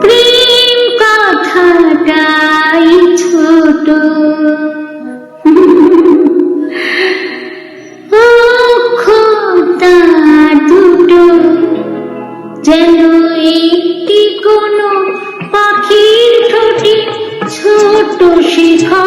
প্রেম কথাটাই ছোট। দুটো যেন একটি কোনো পাখির ঠোঁটে ছোট শিখা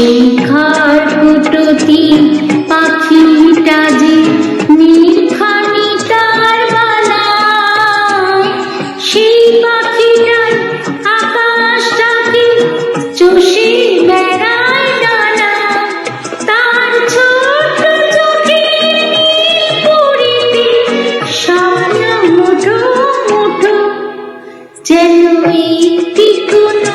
নিখার ফুটতি পাখিটা যে নিখানি তার বানায় সেই পাখিটার আকাশটাকে চষে বেড়ায় ডানা তার ছোট চোখে পড়িতে সারা মুঠো মুঠো। যেন একটি কোনো